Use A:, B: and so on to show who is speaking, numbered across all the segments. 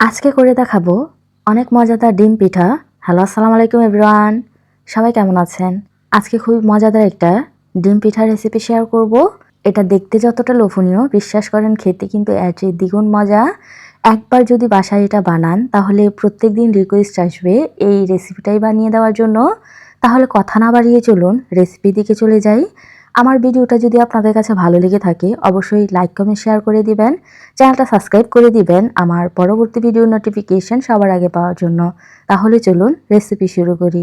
A: আজকে করে দেখাবো অনেক মজাদার ডিম পিঠা। হ্যালো, আসসালামু আলাইকুম এভরিওয়ান। সবাই কেমন আছেন? আজকে খুবই মজাদার একটা ডিম পিঠা রেসিপি শেয়ার করব। এটা দেখতে যতটা লোভনীয়, বিশ্বাস করেন খেতে কিন্তু চেয়ে দ্বিগুণ মজা। একবার যদি বাসায় এটা বানান, তাহলে প্রত্যেক দিন রিকোয়েস্ট আসবে এই রেসিপিটাই বানিয়ে দেওয়ার জন্য। তাহলে কথা না বাড়িয়ে চলুন রেসিপি দিকে চলে যাই। আমার ভিডিওটা যদি আপনাদের কাছে ভালো লেগে থাকে, অবশ্যই লাইক কমেন্ট শেয়ার করে দিবেন। চ্যানেলটা সাবস্ক্রাইব করে দিবেন আমার পরবর্তী ভিডিও নোটিফিকেশন সবার আগে পাওয়ার জন্য। তাহলে চলুন রেসিপি শুরু করি।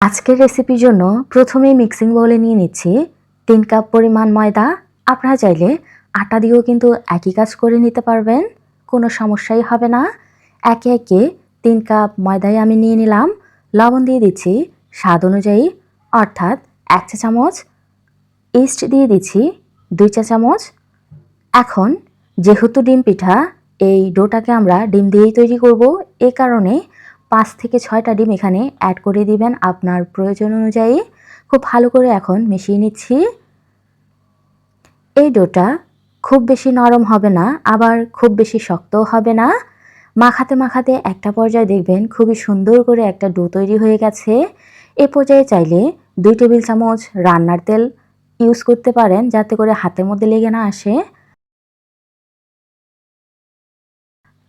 A: আজকের রেসিপির জন্য প্রথমেই মিক্সিং বলে নিয়ে নিচ্ছি তিন কাপ পরিমাণ ময়দা। আপনারা চাইলে আটা দিয়েও কিন্তু একই কাজ করে নিতে পারবেন, কোনো সমস্যাই হবে না। একে একে তিন কাপ ময়দাই আমি নিয়ে নিলাম। লবণ দিয়ে দিচ্ছি স্বাদ অনুযায়ী, অর্থাৎ এক চা চামচ ইস্ট দিয়ে দিচ্ছি দুই চা চামচ। এখন যেহেতু ডিম পিঠা, এই ডোটাকে আমরা ডিম দিয়েই তৈরি করব। এ কারণে পাঁচ থেকে ছয়টা ডিম এখানে অ্যাড করে দিবেন আপনার প্রয়োজন অনুযায়ী। খুব ভালো করে এখন মিশিয়ে নিচ্ছি। এই ডোটা খুব বেশি নরম হবে না, আবার খুব বেশি শক্তও হবে না। মাখাতে মাখাতে একটা পর্যায়ে দেখবেন খুবই সুন্দর করে একটা ডো তৈরি হয়ে গেছে। এ পর্যায়ে চাইলে দুই টেবিল চামচ রান্নার তেল ইউজ করতে পারেন যাতে করে হাতের মধ্যে লেগে না আসে।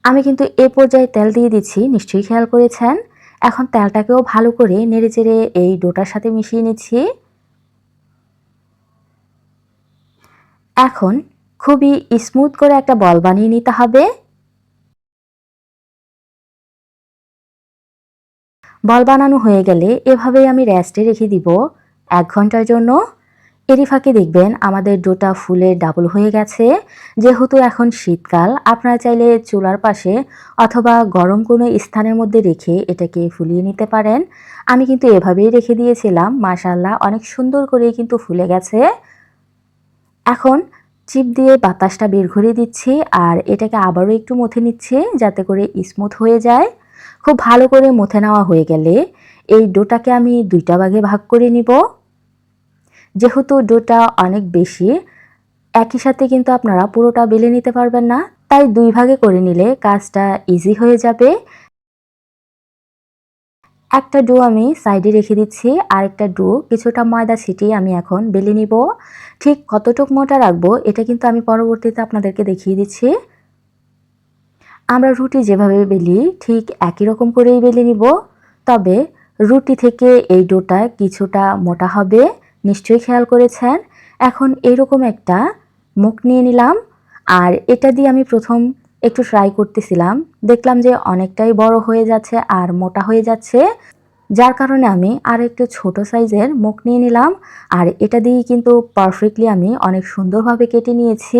A: আমি কিন্তু এ পর্যায়ে তেল দিয়ে দিচ্ছি, নিশ্চয়ই খেয়াল করেছেন। এখন তেলটাকেও ভালো করে নেড়ে চেড়ে এই ডোটার সাথে মিশিয়ে নিচ্ছি। এখন খুবই স্মুথ করে একটা বল বানিয়ে নিতে হবে। বল বানানো হয়ে গেলে এভাবেই আমি রেস্টে রেখে দিব এক ঘণ্টার জন্য। এরই ফাঁকে দেখবেন আমাদের ডোটা ফুলে ডাবল হয়ে গেছে। যেহেতু এখন শীতকাল, আপনারা চাইলে চুলার পাশে অথবা গরম কোনো স্থানের মধ্যে রেখে এটাকে ফুলিয়ে নিতে পারেন। আমি কিন্তু এভাবেই রেখে দিয়েছিলাম মাশাল্লাহ অনেক সুন্দর করে কিন্তু ফুলে গেছে। এখন চিপ দিয়ে বাতাসটা বের করে দিচ্ছি আর এটাকে আবারও একটু মথে নিচ্ছে যাতে করে স্মুথ হয়ে যায়। খুব ভালো করে মথে নেওয়া হয়ে গেলে এই ডোটাকে আমি দুইটা ভাগে ভাগ করে নিব। যেহেতু ডোটা অনেক বেশি, একই সাথে কিন্তু আপনারা পুরোটা বেলে নিতে পারবেন না। তাই দুই ভাগে করে নিলে কাজটা ইজি হয়ে যাবে। একটা ডো আমি সাইডে রেখে দিচ্ছি আর একটা ডো কিছুটা ময়দা ছিটিয়ে আমি এখন বেলে নিব। ঠিক কতটুক মোটা রাখব, এটা কিন্তু আমি পরবর্তীতে আপনাদেরকে দেখিয়ে দিচ্ছি। আমরা রুটি যেভাবে বেলি, ঠিক একই রকম করেই বেলে নিব। তবে রুটি থেকে এই ডোটা কিছুটা মোটা হবে। নিশ্চয়ই খেয়াল করেছেন? এখন এরকম একটা মুখ নিয়ে নিলাম, আর এটা দিয়ে আমি প্রথম একটু ট্রাই করতেছিলাম। দেখলাম যে অনেকটাই বড় হয়ে যাচ্ছে আর মোটা হয়ে যাচ্ছে। যার কারণে আমি আর একটু ছোট সাইজের মুখ নিয়ে নিলাম, আর এটা দিয়েই কিন্তু পারফেক্টলি আমি অনেক সুন্দরভাবে কেটে নিয়েছি।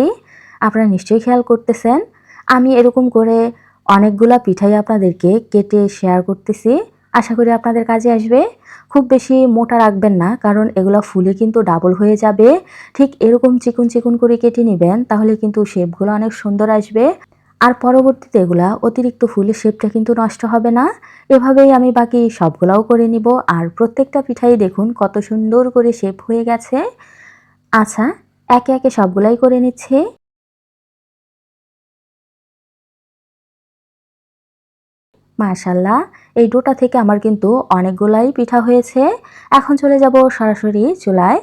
A: আপনারা নিশ্চয়ই খেয়াল করতেছেন। আমি এরকম করে অনেকগুলা পিঠাই আপনাদেরকে কেটে শেয়ার করতেছি। আশা করি আপনাদের কাজে আসবে। খুব বেশি মোটা রাখবেন না, কারণ এগুলো ফুলে কিন্তু ডাবল হয়ে যাবে। ঠিক এরকম চিকুন চিকুন করে কেটে নেবেন, তাহলে কিন্তু শেপগুলো অনেক সুন্দর আসবে। আর পরবর্তীতে এগুলা অতিরিক্ত ফুলে শেপটা কিন্তু নষ্ট হবে না। এভাবেই আমি বাকি সবগুলাও করে নিব। আর প্রত্যেকটা পিঠাই দেখুন কত সুন্দর করে শেপ হয়ে গেছে। আচ্ছা একে একে সবগুলাই করে নিচ্ছে। মাশাল্লাহ, এই ডোটা থেকে আমার কিন্তু অনেকগুলাই পিঠা হয়েছে। এখন চলে যাব সরাসরি চুলায়।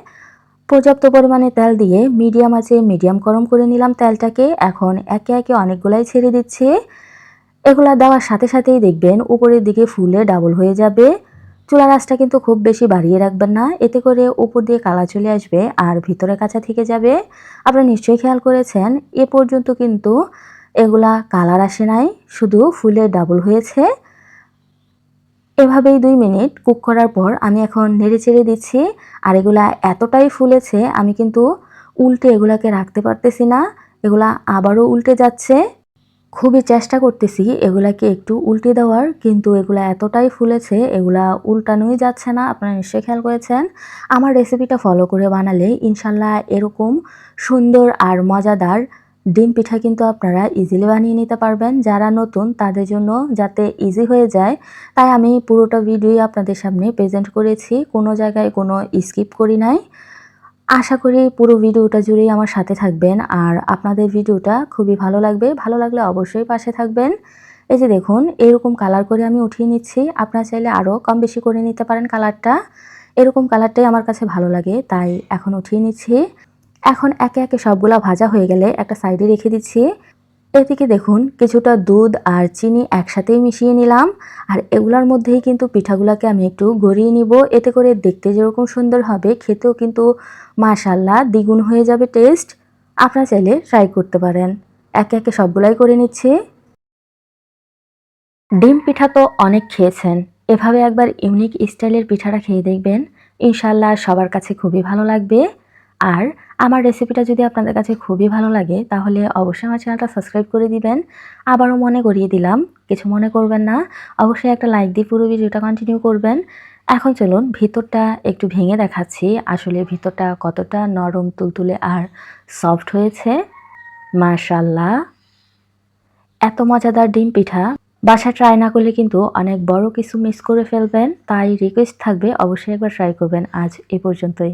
A: পর্যাপ্ত পরিমাণে তেল দিয়ে মিডিয়াম আছে মিডিয়াম গরম করে নিলাম তেলটাকে। এখন একে একে অনেকগুলাই ছেড়ে দিচ্ছি। এগুলা দেওয়ার সাথে সাথেই দেখবেন উপরের দিকে ফুলে ডাবল হয়ে যাবে। চুলা রাসটা কিন্তু খুব বেশি বাড়িয়ে রাখবেন না, এতে করে উপর দিয়ে কালা চলে আসবে আর ভিতরে কাঁচা থেকে যাবে। আপনারা নিশ্চয়ই খেয়াল করেছেন, এ পর্যন্ত কিন্তু এগুলা কালার আসে নাই, শুধু ফুলে ডাবল হয়েছে। এভাবেই দুই মিনিট কুক করার পর আমি এখন নেড়ে চেড়ে দিচ্ছি, আর এগুলা এতটাই ফুলেছে, আমি কিন্তু উল্টে এগুলাকে রাখতে পারতেছি না, এগুলা আবারও উল্টে যাচ্ছে। খুবই চেষ্টা করতেছি এগুলাকে একটু উল্টে দেওয়ার, কিন্তু এগুলা এতটাই ফুলেছে, এগুলা উল্টানোই যাচ্ছে না, আপনারা নিশ্চয়ই খেয়াল করেছেন। আমার রেসিপিটা ফলো করে বানালে ইনশাল্লাহ এরকম সুন্দর আর মজাদার ডিম পিঠা কিন্তু আপনারা ইজিলি বানিয়ে নিতে পারবেন। যারা নতুন, তাদের জন্য যাতে ইজি হয়ে যায়, তাই আমি পুরোটা ভিডিওই আপনাদের সামনে প্রেজেন্ট করেছি। কোনো জায়গায় কোনো স্কিপ করি নাই। আশা করি পুরো ভিডিওটা জুড়েই আমার সাথে থাকবেন। আর আপনাদের ভিডিওটা খুবই ভালো লাগবে। ভালো লাগলে অবশ্যই পাশে থাকবেন। এই যে দেখুন, এরকম কালার করে আমি উঠিয়ে নিচ্ছি। আপনারা চাইলে আরও কম বেশি করে নিতে পারেন কালারটা এরকম কালারটাই আমার কাছে ভালো লাগে, তাই এখন উঠিয়ে নিচ্ছি। এখন একে একে সবগুলা ভাজা হয়ে গেলে একটা সাইডে রেখে দিচ্ছি। এদিকে দেখুন, কিছুটা দুধ আর চিনি একসাথেই মিশিয়ে নিলাম। আর এগুলার মধ্যেই কিন্তু পিঠাগুলোকে আমি একটু গড়িয়ে নিব। এতে করে দেখতে যেরকম সুন্দর হবে, খেতেও কিন্তু মাশাল্লাহ দ্বিগুণ হয়ে যাবে টেস্ট। আপনারা চাইলে ট্রাই করতে পারেন। একে একে সবগুলাই করে নিচ্ছি। ডিম পিঠা তো অনেক খেয়েছেন। এভাবে একবার ইউনিক স্টাইলের পিঠাটা খেয়ে দেখবেন। ইনশাল্লাহ সবার কাছে খুবই ভালো লাগবে। আর আমার রেসিপিটা যদি আপনাদের কাছে খুবই ভালো লাগে, তাহলে অবশ্যই আমার চ্যানেলটা সাবস্ক্রাইব করে দিবেন। আবারও মনে করিয়ে দিলাম, কিছু মনে করবেন না। অবশ্যই একটা লাইক দিয়ে পুরো ভিডিওটা কন্টিনিউ করবেন। এখন চলুন ভিতরটা একটু ভেঙে দেখাচ্ছি। আসলে ভিতরটা কতটা নরম, তুলতুলে আর সফট হয়েছে। মার্শাল্লাহ এত মজাদার ডিম পিঠা। বাসা ট্রাই না করলে কিন্তু অনেক বড় কিছু মিস করে ফেলবেন। তাই রিকোয়েস্ট থাকবে, অবশ্যই একবার ট্রাই করবেন। আজ এ পর্যন্তই।